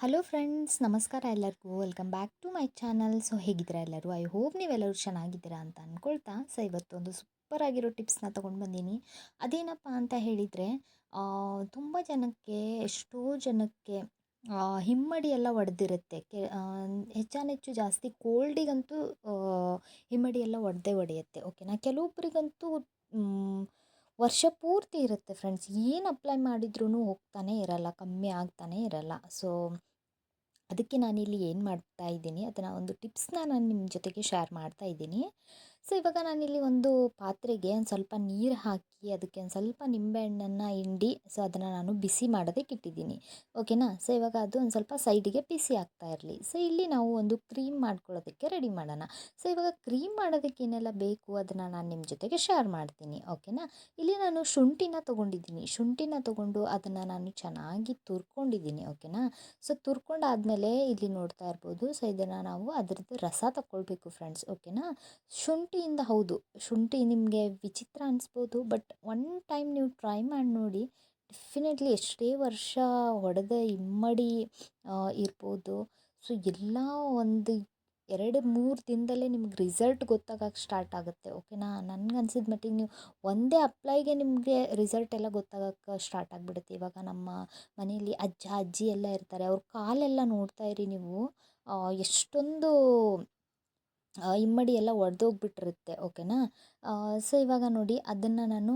Hello friends ನಮಸ್ಕಾರ ಎಲ್ಲರಿಗೂ. Welcome back to my channel so ಹೇಗಿದ್ದೀರಾ ಎಲ್ಲರೂ? ಐ ಹೋಪ್ ನೀವೆಲ್ಲರೂ ಚೆನ್ನಾಗಿದ್ದೀರಾ ಅಂತ ಅಂದ್ಕೊಳ್ತಾ ಸೊ ಇವತ್ತೊಂದು ಸೂಪರ್ ಆಗಿರೋ ಟಿಪ್ಸ್ನ ತೊಗೊಂಡು ಬಂದೀನಿ. ಅದೇನಪ್ಪ ಅಂತ ಹೇಳಿದರೆ ತುಂಬ ಜನಕ್ಕೆ, ಎಷ್ಟೋ ಜನಕ್ಕೆ ಹಿಮ್ಮಡಿ ಎಲ್ಲ ಒಡೆದಿರುತ್ತೆ. ಕೆ ಹೆಚ್ಚಾನೆಚ್ಚು ಜಾಸ್ತಿ ಕೋಲ್ಡಿಗಂತೂ ಹಿಮ್ಮಡಿ ಎಲ್ಲ ಒಡೆದೇ ಒಡೆಯುತ್ತೆ. ಓಕೆನಾ ಕೆಲವೊಬ್ಬರಿಗಂತೂ ವರ್ಷ ಪೂರ್ತಿ ಇರುತ್ತೆ ಫ್ರೆಂಡ್ಸ್ ಏನು ಅಪ್ಲೈ ಮಾಡಿದ್ರೂ ಹೋಗ್ತಾನೆ ಇರಲ್ಲ, ಕಮ್ಮಿ ಆಗ್ತಾನೆ ಇರಲ್ಲ. ಸೊ ಅದಕ್ಕೆ ನಾನಿಲ್ಲಿ ಏನು ಮಾಡ್ತಾ ಇದ್ದೀನಿ, ಅದನ್ನು ಒಂದು ಟಿಪ್ಸ್ನ ನಾನು ನಿಮ್ಮ ಜೊತೆಗೆ ಶೇರ್ ಮಾಡ್ತಾ ಇದ್ದೀನಿ. ಸೊ ಇವಾಗ ನಾನಿಲ್ಲಿ ಒಂದು ಪಾತ್ರೆಗೆ ಒಂದು ಸ್ವಲ್ಪ ನೀರು ಹಾಕಿ ಅದಕ್ಕೆ ಒಂದು ಸ್ವಲ್ಪ ನಿಂಬೆಹಣ್ಣನ್ನು, ಹಿಂಡಿ ಸೊ ಅದನ್ನು ನಾನು ಬಿಸಿ ಮಾಡೋದಕ್ಕೆ ಇಟ್ಟಿದ್ದೀನಿ. ಓಕೆನಾ ಸೊ ಇವಾಗ ಅದು ಒಂದು ಸ್ವಲ್ಪ ಸೈಡಿಗೆ ಬಿಸಿ ಆಗ್ತಾ ಇರಲಿ. ಸೊ ಇಲ್ಲಿ ನಾವು ಒಂದು ಕ್ರೀಮ್ ಮಾಡ್ಕೊಳ್ಳೋದಕ್ಕೆ ರೆಡಿ ಮಾಡೋಣ. ಸೊ ಇವಾಗ ಕ್ರೀಮ್ ಮಾಡೋದಕ್ಕೆ ಏನೆಲ್ಲ ಬೇಕು? ಅದನ್ನು ನಾನು ನಿಮ್ಮ ಜೊತೆಗೆ ಶೇರ್ ಮಾಡ್ತೀನಿ. ಓಕೆನಾ ಇಲ್ಲಿ ನಾನು ಶುಂಠಿನ ತೊಗೊಂಡಿದ್ದೀನಿ. ಶುಂಠಿನ ತೊಗೊಂಡು ಅದನ್ನು ನಾನು ಚೆನ್ನಾಗಿ ತುರ್ಕೊಂಡಿದ್ದೀನಿ. ಓಕೆನಾ ಸೊ ತುರ್ಕೊಂಡಾದಮೇಲೆ ಇಲ್ಲಿ ನೋಡ್ತಾ ಇರ್ಬೋದು. ಸೊ ಇದನ್ನು ನಾವು ಅದರದ್ದು ರಸ ತಗೊಳ್ಬೇಕು ಫ್ರೆಂಡ್ಸ್ ಓಕೆನಾ ಶುಂಠಿಯಿಂದ ಹೌದು. ಶುಂಠಿ ನಿಮಗೆ ವಿಚಿತ್ರ ಅನಿಸ್ಬೋದು ಬಟ್ ಒನ್ ಟೈಮ್ ನೀವು ಟ್ರೈ ಮಾಡಿ ನೋಡಿ, ಡೆಫಿನೆಟ್ಲಿ ಎಷ್ಟೇ ವರ್ಷ ಹೊಡೆದ ಇಮ್ಮಡಿ ಇರ್ಬೋದು. ಸೊ, ಎಲ್ಲ ಒಂದು ಎರಡು, ಮೂರು ದಿನದಲ್ಲೇ ನಿಮ್ಗೆ ರಿಸಲ್ಟ್ ಗೊತ್ತಾಗಕ್ಕೆ ಸ್ಟಾರ್ಟ್ ಆಗುತ್ತೆ ಓಕೆನಾ ನನ್ಗೆ ಅನ್ಸಿದ ಮಟ್ಟಿಗೆ ನೀವು ಒಂದೇ ಅಪ್ಲೈಗೆ ನಿಮಗೆ ರಿಸಲ್ಟ್ ಎಲ್ಲ ಗೊತ್ತಾಗಕ್ಕೆ ಸ್ಟಾರ್ಟ್ ಆಗಿಬಿಡುತ್ತೆ. ಇವಾಗ ನಮ್ಮ ಮನೆಯಲ್ಲಿ ಅಜ್ಜ, ಅಜ್ಜಿ ಎಲ್ಲ ಇರ್ತಾರೆ, ಅವ್ರ ಕಾಲೆಲ್ಲ ನೋಡ್ತಾ ಇರಿ ನೀವು ಎಷ್ಟೊಂದು ಇಮ್ಮಡಿ ಎಲ್ಲ ಒಡೆದೋಗ್ಬಿಟ್ಟಿರುತ್ತೆ, ಓಕೆನಾ? ಸೊ ಇವಾಗ ನೋಡಿ, ಅದನ್ನು ನಾನು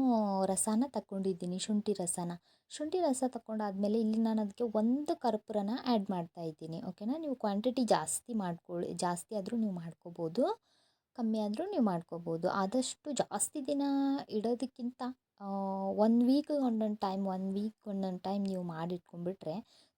ರಸನ ತಗೊಂಡಿದ್ದೀನಿ ಶುಂಠಿ ರಸನ. ಶುಂಠಿ ರಸ ತಗೊಂಡಾದ್ಮೇಲೆ ಇಲ್ಲಿ ನಾನು ಅದಕ್ಕೆ ಒಂದು ಕರ್ಪೂರನ ಆ್ಯಡ್ ಮಾಡ್ತಾ ಇದ್ದೀನಿ, ಓಕೆನಾ? ನೀವು ಕ್ವಾಂಟಿಟಿ ಜಾಸ್ತಿ ಮಾಡ್ಕೊಳ್ಳಿ ಜಾಸ್ತಿ ಆದರೂ ನೀವು ಮಾಡ್ಕೋಬೋದು, ಕಮ್ಮಿ ಆದರೂ ನೀವು ಮಾಡ್ಕೋಬೋದು. ಆದಷ್ಟು ಜಾಸ್ತಿ ದಿನ ಇಡೋದಕ್ಕಿಂತ ಒನ್ ವೀಕ್ ಒಂದೊಂದು ಟೈಮ್ ಒನ್ ವೀಕ್ ಒಂದೊಂದು ಟೈಮ್ ನೀವು ಮಾಡಿಟ್ಕೊಂಡ್ಬಿಟ್ರೆ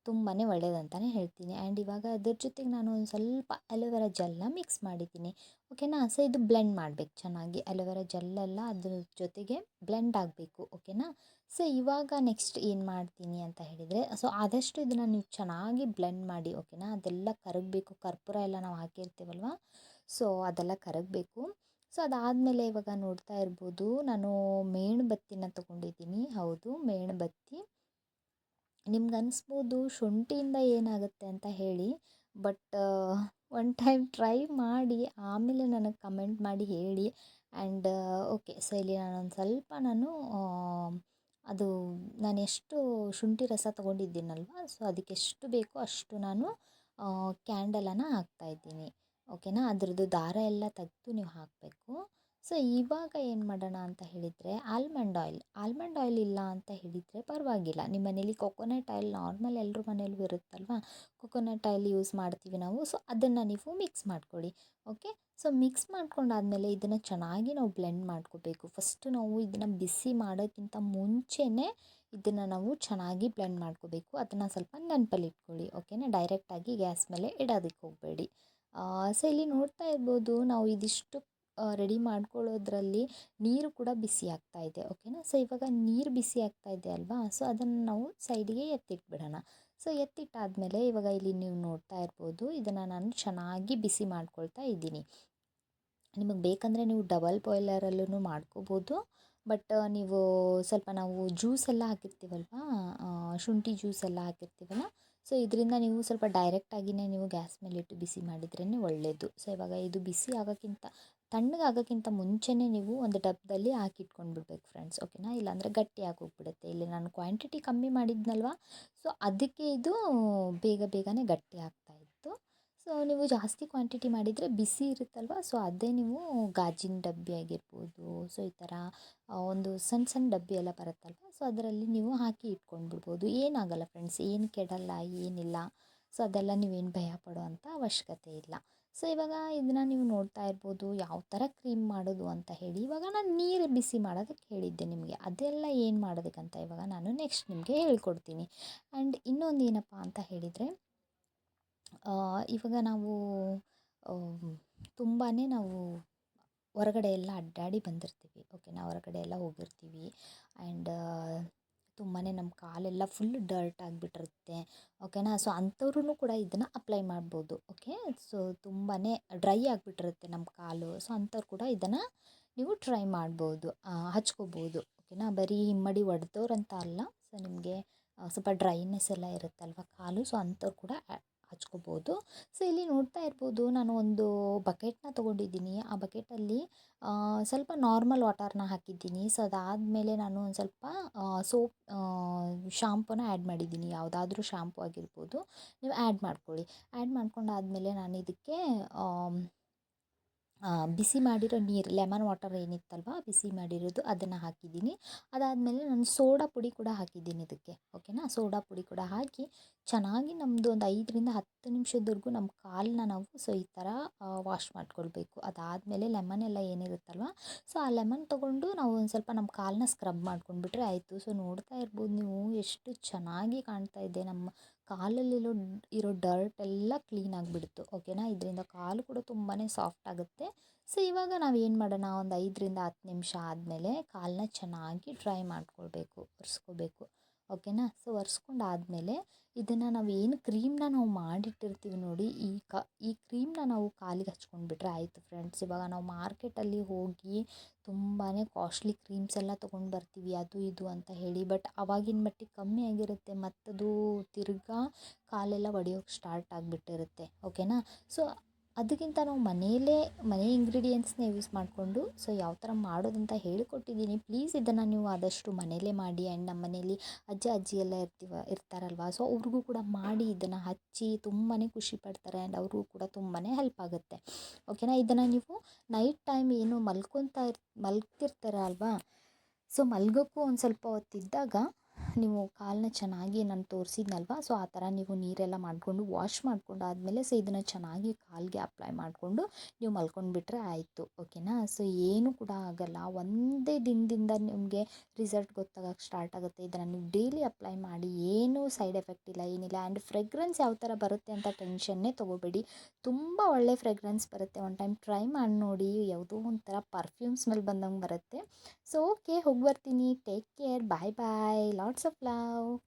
ತುಂಬಾ ಒಳ್ಳೆಯದಂತಲೇ ಹೇಳ್ತೀನಿ. ಆ್ಯಂಡ್ ಇವಾಗ ಅದ್ರ ಜೊತೆಗೆ ನಾನು ಒಂದು ಸ್ವಲ್ಪ ಅಲೋವೆರಾ ಜೆಲ್ನ ಮಿಕ್ಸ್ ಮಾಡಿದ್ದೀನಿ. ಓಕೆನಾ ಸೊ ಇದು ಬ್ಲೆಂಡ್ ಮಾಡಬೇಕು. ಚೆನ್ನಾಗಿ ಅಲೋವೆರಾ ಜೆಲ್ಲೆಲ್ಲ ಅದ್ರ ಜೊತೆಗೆ ಬ್ಲೆಂಡ್ ಆಗಬೇಕು. ಓಕೆನಾ ಸೊ ಇವಾಗ ನೆಕ್ಸ್ಟ್ ಏನು ಮಾಡ್ತೀನಿ ಅಂತ ಹೇಳಿದರೆ ಸೊ ಆದಷ್ಟು ಇದನ್ನು ನೀವು ಚೆನ್ನಾಗಿ ಬ್ಲೆಂಡ್ ಮಾಡಿ ಓಕೆನಾ ಅದೆಲ್ಲ ಕರಗಬೇಕು. ಕರ್ಪೂರ ಎಲ್ಲ ನಾವು ಹಾಕಿರ್ತೀವಲ್ವ? ಸೊ ಅದೆಲ್ಲ ಕರಗಬೇಕು. ಸೊ ಅದಾದಮೇಲೆ ಇವಾಗ ನೋಡ್ತಾ ಇರ್ಬೋದು, ನಾನು ಮೇಣಬತ್ತಿನ ತೊಗೊಂಡಿದ್ದೀನಿ. ಹೌದು ಮೇಣಬತ್ತಿ ನಿಮ್ಗೆ ಅನಿಸ್ಬೋದು ಶುಂಠಿಯಿಂದ ಏನಾಗುತ್ತೆ ಅಂತ ಹೇಳಿ, ಬಟ್ ಒನ್ ಟೈಮ್ ಟ್ರೈ ಮಾಡಿ, ಆಮೇಲೆ ನನಗೆ ಕಮೆಂಟ್ ಮಾಡಿ ಹೇಳಿ. ಆ್ಯಂಡ್ ಓಕೆ ಸೊ ಇಲ್ಲಿ ನಾನೊಂದು ಸ್ವಲ್ಪ ನಾನು ಅದು ನಾನು ಎಷ್ಟು ಶುಂಠಿ ರಸ ತೊಗೊಂಡಿದ್ದೀನಲ್ವ ಸೊ ಅದಕ್ಕೆ ಎಷ್ಟು ಬೇಕೋ ಅಷ್ಟು ನಾನು ಕ್ಯಾಂಡಲನ್ನು ಹಾಕ್ತಾಯಿದ್ದೀನಿ ಓಕೆನಾ ಅದರದ್ದು ದಾರ ಎಲ್ಲ ತೆಗೆದು ನೀವು ಹಾಕಬೇಕು. ಸೊ, ಇವಾಗ ಏನು ಮಾಡೋಣ ಅಂತ ಹೇಳಿದರೆ, ಆಲ್ಮಂಡ್ ಆಯಿಲ್ ಆಲ್ಮಂಡ್ ಆಯಿಲ್ ಇಲ್ಲ ಅಂತ ಹೇಳಿದರೆ ಪರವಾಗಿಲ್ಲ. ನಿಮ್ಮ ಮನೇಲಿ ಕೊಕೊನಟ್ ಆಯಿಲ್ ನಾರ್ಮಲ್ ಎಲ್ಲರ ಮನೇಲೂ ಇರುತ್ತಲ್ವಾ? ಕೊಕೊನಟ್ ಆಯಿಲ್ ಯೂಸ್ ಮಾಡ್ತೀವಿ ನಾವು. ಸೊ, ಅದನ್ನು ನೀವು ಮಿಕ್ಸ್ ಮಾಡ್ಕೊಳ್ಳಿ. ಓಕೆ? ಸೊ, ಮಿಕ್ಸ್ ಮಾಡ್ಕೊಂಡಾದಮೇಲೆ ಇದನ್ನು ಚೆನ್ನಾಗಿ ನಾವು ಬ್ಲೆಂಡ್ ಮಾಡ್ಕೋಬೇಕು. ಫಸ್ಟು ನಾವು ಇದನ್ನು ಬಿಸಿ ಮಾಡೋಕ್ಕಿಂತ ಮುಂಚೆನೇ ಇದನ್ನು ನಾವು ಚೆನ್ನಾಗಿ ಬ್ಲೆಂಡ್ ಮಾಡ್ಕೋಬೇಕು. ಅದನ್ನು ಸ್ವಲ್ಪ ನೆನಪಲ್ಲಿ ಇಟ್ಕೊಳ್ಳಿ. ಓಕೆನಾ? ಡೈರೆಕ್ಟಾಗಿ ಗ್ಯಾಸ್ ಮೇಲೆ ಇಡೋದಕ್ಕೆ ಹೋಗಬೇಡಿ. ಸೊ, ಇಲ್ಲಿ ನೋಡ್ತಾ ಇರ್ಬೋದು ನಾವು ಇದಿಷ್ಟು ರೆಡಿ ಮಾಡ್ಕೊಳ್ಳೋದ್ರಲ್ಲಿ ನೀರು ಕೂಡ ಬಿಸಿ ಆಗ್ತಾ ಇದೆ, ಓಕೆನಾ? ಸೊ ಇವಾಗ ನೀರು ಬಿಸಿ ಆಗ್ತಾ ಇದೆ ಅಲ್ವಾ? ಸೊ ಅದನ್ನು ನಾವು ಸೈಡಿಗೆ ಎತ್ತಿಟ್ಬಿಡೋಣ. ಸೊ ಎತ್ತಿಟ್ಟಾದಮೇಲೆ ಇವಾಗ ಇಲ್ಲಿ ನೀವು ನೋಡ್ತಾ ಇರ್ಬೋದು, ಇದನ್ನು ನಾನು ಚೆನ್ನಾಗಿ ಬಿಸಿ ಮಾಡ್ಕೊಳ್ತಾ ಇದ್ದೀನಿ. ನಿಮಗೆ ಬೇಕಂದರೆ ನೀವು ಡಬಲ್ ಬಾಯ್ಲರಲ್ಲೂ ಮಾಡ್ಕೋಬೋದು, ಬಟ್ ನೀವು ಸ್ವಲ್ಪ ನಾವು ಜ್ಯೂಸೆಲ್ಲ ಹಾಕಿರ್ತೀವಲ್ವಾ? ಶುಂಠಿ ಜ್ಯೂಸ್ ಎಲ್ಲ ಹಾಕಿರ್ತೀವಲ್ಲ? ಸೊ ಇದರಿಂದ ನೀವು ಸ್ವಲ್ಪ ಡೈರೆಕ್ಟಾಗಿಯೇ ನೀವು ಗ್ಯಾಸ್ ಮೇಲೆ ಇಟ್ಟು ಬಿಸಿ ಮಾಡಿದ್ರೇ ಒಳ್ಳೆಯದು ಸೊ ಇವಾಗ ಇದು ಬಿಸಿ ಆಗೋಕ್ಕಿಂತ ತಣ್ಣಗಾಗೋಕ್ಕಿಂತ ಮುಂಚೆನೇ ನೀವು ಒಂದು ಡಬ್ಬದಲ್ಲಿ ಹಾಕಿ ಬಿಡ್ಬೇಕು ಫ್ರೆಂಡ್ಸ್ ಓಕೆನಾ ಇಲ್ಲಾಂದರೆ ಗಟ್ಟಿಯಾಗಿ ಹೋಗ್ಬಿಡುತ್ತೆ. ಇಲ್ಲಿ ನಾನು ಕ್ವಾಂಟಿಟಿ ಕಮ್ಮಿ ಮಾಡಿದ್ನಲ್ವ? ಸೊ ಅದಕ್ಕೆ ಇದು ಬೇಗ ಬೇಗನೆ ಗಟ್ಟಿ ಆಗ್ತಾ ಇತ್ತು ಸೊ ನೀವು ಜಾಸ್ತಿ ಕ್ವಾಂಟಿಟಿ ಮಾಡಿದರೆ ಬಿಸಿ ಇರುತ್ತಲ್ವ? ಸೊ ಅದೇ ನೀವು ಗಾಜಿನ ಡಬ್ಬಿ ಆಗಿರ್ಬೋದು ಸೊ ಈ ಥರ ಒಂದು ಸಣ್ಣ ಸಣ್ಣ ಡಬ್ಬಿ ಎಲ್ಲ ಬರುತ್ತಲ್ವ? ಸೊ ಅದರಲ್ಲಿ ನೀವು ಹಾಕಿ ಇಟ್ಕೊಂಡು ಬಿಡ್ಬೋದು ಏನಾಗಲ್ಲ ಫ್ರೆಂಡ್ಸ್ ಏನು ಕೆಡಲ್ಲ, ಏನಿಲ್ಲ. ಸೊ ಅದೆಲ್ಲ ನೀವೇನು ಭಯ ಪಡೋವಂಥ ಅವಶ್ಯಕತೆ ಇಲ್ಲ. ಸೊ ಇವಾಗ ಇದನ್ನ ನೀವು ನೋಡ್ತಾ ಇರ್ಬೋದು, ಯಾವ ಥರ ಕ್ರೀಮ್ ಮಾಡೋದು ಅಂತ ಹೇಳಿ. ಇವಾಗ ನಾನು ನೀರು ಬಿಸಿ ಮಾಡೋದಕ್ಕೆ ಹೇಳಿದ್ದೆ ನಿಮಗೆ. ಅದೆಲ್ಲ ಏನು ಮಾಡೋದಕ್ಕಂತ ಇವಾಗ ನಾನು ನೆಕ್ಸ್ಟ್ ನಿಮಗೆ ಹೇಳ್ಕೊಡ್ತೀನಿ. ಆ್ಯಂಡ್ ಇನ್ನೊಂದು ಏನಪ್ಪ ಅಂತ ಹೇಳಿದರೆ ಇವಾಗ ನಾವು ತುಂಬಾ ನಾವು ಹೊರಗಡೆ ಎಲ್ಲ ಅಡ್ಡಾಡಿ ಬಂದಿರ್ತೀವಿ. ಓಕೆನಾ ಹೊರಗಡೆ ಎಲ್ಲ ಹೋಗಿರ್ತೀವಿ. ಆ್ಯಂಡ್ ತುಂಬಾ ನಮ್ಮ ಕಾಲೆಲ್ಲ ಫುಲ್ ಡರ್ಟ್ ಆಗಿಬಿಟ್ಟಿರುತ್ತೆ. ಓಕೆನಾ ಸೊ ಅಂಥವ್ರು ಕೂಡ ಇದನ್ನು ಅಪ್ಲೈ ಮಾಡ್ಬೋದು. ಓಕೆ ಸೊ ತುಂಬಾ ಡ್ರೈ ಆಗಿಬಿಟ್ಟಿರುತ್ತೆ ನಮ್ಮ ಕಾಲು. ಸೊ ಅಂಥವ್ರು ಕೂಡ ಇದನ್ನು ನೀವು ಟ್ರೈ ಮಾಡ್ಬೋದು. ಹಚ್ಕೋಬೋದು. ಓಕೆನಾ ಬರೀ ಹಿಮ್ಮಡಿ ಅಂತ ಅಲ್ಲ. ಸೊ ನಿಮಗೆ ಸ್ವಲ್ಪ ಡ್ರೈನೆಸ್ ಎಲ್ಲ ಇರುತ್ತಲ್ವ ಕಾಲು? ಸೊ ಅಂಥವ್ರು ಕೂಡ ಹಚ್ಕೋಬೋದು. ಸೊ ಇಲ್ಲಿ ನೋಡ್ತಾ ಇರ್ಬೋದು, ನಾನು ಒಂದು ಬಕೆಟ್ನ ತೊಗೊಂಡಿದ್ದೀನಿ. ಆ ಬಕೆಟಲ್ಲಿ ಸ್ವಲ್ಪ ನಾರ್ಮಲ್ ವಾಟರ್ನ ಹಾಕಿದ್ದೀನಿ. ಸೊ ಅದಾದಮೇಲೆ ನಾನು ಒಂದು ಸ್ವಲ್ಪ ಸೋಪ್ ಶಾಂಪೂನ ಆ್ಯಡ್ ಮಾಡಿದ್ದೀನಿ. ಯಾವುದಾದ್ರೂ ಶಾಂಪೂ ಆಗಿರ್ಬೋದು. ನೀವು ಆ್ಯಡ್ ಮಾಡ್ಕೊಳ್ಳಿ. ಆ್ಯಡ್ ಮಾಡ್ಕೊಂಡಾದಮೇಲೆ ನಾನು ಇದಕ್ಕೆ ಬಿಸಿ ಮಾಡಿರೋ ನೀರು, ಲೆಮನ್ ವಾಟರ್ ಏನಿತ್ತಲ್ವ, ಬಿಸಿ ಮಾಡಿರೋದು ಅದನ್ನು ಹಾಕಿದ್ದೀನಿ. ಅದಾದಮೇಲೆ ನಾನು ಸೋಡಾ ಪುಡಿ ಕೂಡ ಹಾಕಿದ್ದೀನಿ ಇದಕ್ಕೆ, ಓಕೆನಾ? ಸೋಡಾ ಪುಡಿ ಕೂಡ ಹಾಕಿ ಚೆನ್ನಾಗಿ ನಮ್ಮದು ಒಂದು ಐದರಿಂದ ಹತ್ತು ನಿಮಿಷದವರೆಗೂ ನಮ್ಮ ಕಾಲನ್ನ ನಾವು ಸೊ ಈ ಥರ ವಾಶ್ ಮಾಡ್ಕೊಳ್ಬೇಕು. ಅದಾದಮೇಲೆ ಲೆಮನ್ ಎಲ್ಲ ಏನಿರುತ್ತಲ್ವ, ಸೊ ಆ ಲೆಮನ್ ತೊಗೊಂಡು ನಾವು ಒಂದು ಸ್ವಲ್ಪ ನಮ್ಮ ಕಾಲನ್ನ ಸ್ಕ್ರಬ್ ಮಾಡ್ಕೊಂಡ್ಬಿಟ್ರೆ ಆಯಿತು. ಸೊ ನೋಡ್ತಾ ಇರ್ಬೋದು ನೀವು ಎಷ್ಟು ಚೆನ್ನಾಗಿ ಕಾಣ್ತಾ ಇದೆ ನಮ್ಮ ಕಾಲಲ್ಲಿರೋ ಇರೋ ಡರ್ಟ್ ಎಲ್ಲ ಕ್ಲೀನ್ ಆಗಿಬಿಡ್ತು ಓಕೆನಾ ಇದರಿಂದ ಕಾಲು ಕೂಡ ತುಂಬಾ ಸಾಫ್ಟ್ ಆಗುತ್ತೆ. ಸೊ ಇವಾಗ ನಾವು ಏನು ಮಾಡೋಣ? ಒಂದು ಐದರಿಂದ ಹತ್ತು ನಿಮಿಷ ಆದಮೇಲೆ ಕಾಲನ್ನ ಚೆನ್ನಾಗಿ ಡ್ರೈ ಮಾಡ್ಕೊಳ್ಬೇಕು, ಒರೆಸ್ಕೋಬೇಕು. ಓಕೆನಾ? ಸೊ ಒರೆಸ್ಕೊಂಡಾದ್ಮೇಲೆ ಇದನ್ನು ನಾವು ಏನು ಕ್ರೀಮ್ನ ನಾವು ಮಾಡಿಟ್ಟಿರ್ತೀವಿ ನೋಡಿ, ಈ ಕ, ಈ ಕ್ರೀಮ್ನ ನಾವು ಕಾಲಿಗೆ ಹಚ್ಕೊಂಡ್ಬಿಟ್ರೆ ಆಯಿತು ಫ್ರೆಂಡ್ಸ್ ಇವಾಗ ನಾವು ಮಾರ್ಕೆಟಲ್ಲಿ ಹೋಗಿ ತುಂಬಾ ಕಾಸ್ಟ್ಲಿ ಕ್ರೀಮ್ಸ್ ಎಲ್ಲ ತೊಗೊಂಡು ಬರ್ತೀವಿ, ಅದು ಇದು ಅಂತ ಹೇಳಿ. ಬಟ್ ಅವಾಗಿನ ಮಟ್ಟಿಗೆ ಕಮ್ಮಿ ಆಗಿರುತ್ತೆ, ಮತ್ತದು ತಿರ್ಗಾ ಕಾಲೆಲ್ಲ ಒಡೆಯೋಕ್ಕೆ ಸ್ಟಾರ್ಟ್ ಆಗಿಬಿಟ್ಟಿರುತ್ತೆ, ಓಕೆನಾ? ಸೊ ಅದಕ್ಕಿಂತ ನಾವು ಮನೆಯಲ್ಲೇ, ಮನೆ ಇಂಗ್ರೀಡಿಯೆಂಟ್ಸ್ನ ಯೂಸ್ ಮಾಡಿಕೊಂಡು ಸೊ ಯಾವ ಥರ ಮಾಡೋದಂತ ಹೇಳಿಕೊಟ್ಟಿದ್ದೀನಿ. ಪ್ಲೀಸ್ ಇದನ್ನು ನೀವು ಆದಷ್ಟು ಮನೆಯಲ್ಲೇ ಮಾಡಿ ಆ್ಯಂಡ್ ನಮ್ಮ ಮನೆಯಲ್ಲಿ ಅಜ್ಜ, ಅಜ್ಜಿ ಎಲ್ಲ ಇರ್ತೀವ, ಇರ್ತಾರಲ್ವ? ಸೊ ಅವ್ರಿಗೂ ಕೂಡ ಮಾಡಿ ಇದನ್ನು ಹಚ್ಚಿ ತುಂಬಾ ಖುಷಿ ಪಡ್ತಾರೆ ಆ್ಯಂಡ್ ಅವ್ರಿಗೂ ಕೂಡ ತುಂಬಾ ಹೆಲ್ಪ್ ಆಗುತ್ತೆ. ಓಕೆನಾ ಇದನ್ನು ನೀವು ನೈಟ್ ಟೈಮ್ ಏನು ಮಲ್ಕೊತಾ ಇರ್, ಮಲ್ಗ್ತಿರ್ತಾರ ಅಲ್ವಾ? ಸೊ ಮಲ್ಗೋಕ್ಕೂ ಒಂದು ಸ್ವಲ್ಪ ಹೊತ್ತಿದ್ದಾಗ ನೀವು ಕಾಲನ್ನ ಚೆನ್ನಾಗಿ ನಾನು ತೋರಿಸಿದ್ನಲ್ವ? ಸೊ ಆ ಥರ ನೀವು ನೀರೆಲ್ಲ ಮಾಡಿಕೊಂಡು ವಾಶ್ ಮಾಡಿಕೊಂಡು ಆದಮೇಲೆ ಸೊ ಇದನ್ನು ಚೆನ್ನಾಗಿ ಕಾಲಿಗೆ ಅಪ್ಲೈ ಮಾಡಿಕೊಂಡು ನೀವು ಮಲ್ಕೊಂಡ್ಬಿಟ್ರೆ ಆಯಿತು ಓಕೆನಾ ಸೊ ಏನು ಕೂಡ ಆಗಲ್ಲ. ಒಂದೇ ದಿನದಿಂದ ನಿಮಗೆ ರಿಸಲ್ಟ್ ಗೊತ್ತಾಗಕ್ಕೆ ಸ್ಟಾರ್ಟ್ ಆಗುತ್ತೆ. ಇದನ್ನು ನೀವು ಡೈಲಿ ಅಪ್ಲೈ ಮಾಡಿ, ಏನೂ ಸೈಡ್ ಎಫೆಕ್ಟ್ ಇಲ್ಲ, ಏನಿಲ್ಲ. ಆ್ಯಂಡ್ ಫ್ರೆಗ್ರೆನ್ಸ್ ಯಾವ ಥರ ಬರುತ್ತೆ ಅಂತ ಟೆನ್ಷನ್ನೇ ತೊಗೋಬೇಡಿ. ತುಂಬ ಒಳ್ಳೆ ಫ್ರೆಗ್ರೆನ್ಸ್ ಬರುತ್ತೆ. ಒನ್ ಟೈಮ್ ಟ್ರೈ ಮಾಡಿ ನೋಡಿ, ಯಾವುದೋ ಒಂಥರ ಪರ್ಫ್ಯೂಮ್ ಸ್ಮೆಲ್ ಬಂದಂಗೆ ಬರುತ್ತೆ. ಸೊ ಓಕೆ ಹೋಗಿ ಬರ್ತೀನಿ. Take care bye bye lots of love